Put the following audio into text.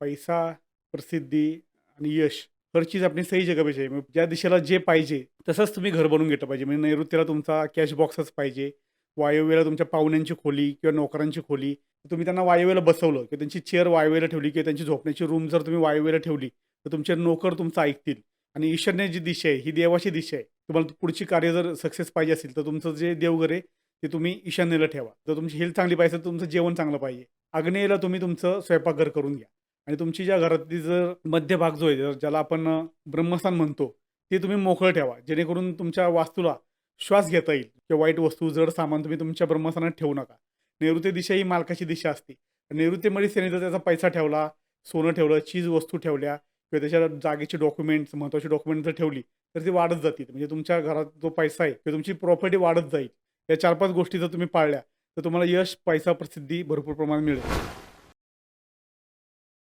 पैसा, प्रसिद्धी आणि यश हर चीज आपली सही जगह पाहिजे मग ज्या दिशेला जे पाहिजे तसंच तुम्ही घर बनवून घेतलं पाहिजे. म्हणजे नैऋत्यला तुमचा कॅश बॉक्सच पाहिजे. वायव्येला तुमच्या पाहुण्यांची खोली किंवा नोकरांची खोली. तुम्ही त्यांना वायव्येला बसवलं किंवा त्यांची चेअर वायव्येला ठेवली किंवा त्यांची झोपण्याची रूम जर तुम्ही वायव्येला ठेवली, तर तुमचे नोकर तुमचं ऐकतील. आणि ईशान्य जी दिशा आहे, ही देवाची दिशा आहे. तुम्हाला पुढची कार्य जर सक्सेस पाहिजे असेल, तर तुमचं जे देवघर आहे, ते तुम्ही ईशान्येला ठेवा. जर तुमची हेल्थ चांगली पाहिजे तर तुमचं जेवण चांगलं पाहिजे. अग्नेयेला तुम्ही तुमचं स्वयंपाकघर करून घ्या. आणि तुमची ज्या घरातली जर मध्यभाग जो आहे, ज्याला आपण ब्रह्मस्थान म्हणतो, ते तुम्ही मोकळं ठेवा. जेणेकरून तुमच्या वास्तूला श्वास घेता येईल किंवा वाईट वस्तू, जड सामान तुम्ही तुमच्या ब्रह्मस्थानात ठेवू नका. नैऋत्य दिशा ही मालकाची दिशा असते. नैऋत्यमध्ये शनी जर त्याचा पैसा ठेवला, सोनं ठेवलं, चीज वस्तू ठेवल्या किंवा त्याच्या जागेचे डॉक्युमेंट्स, महत्त्वाची डॉक्युमेंट जर ठेवली, तर ती वाढत जातील. म्हणजे तुमच्या घरात जो पैसा आहे किंवा तुमची प्रॉपर्टी वाढत जाईल. या 4-5 गोष्टी जर तुम्ही पाळल्या, तर तुम्हाला यश, पैसा, प्रसिद्धी भरपूर प्रमाणात मिळेल.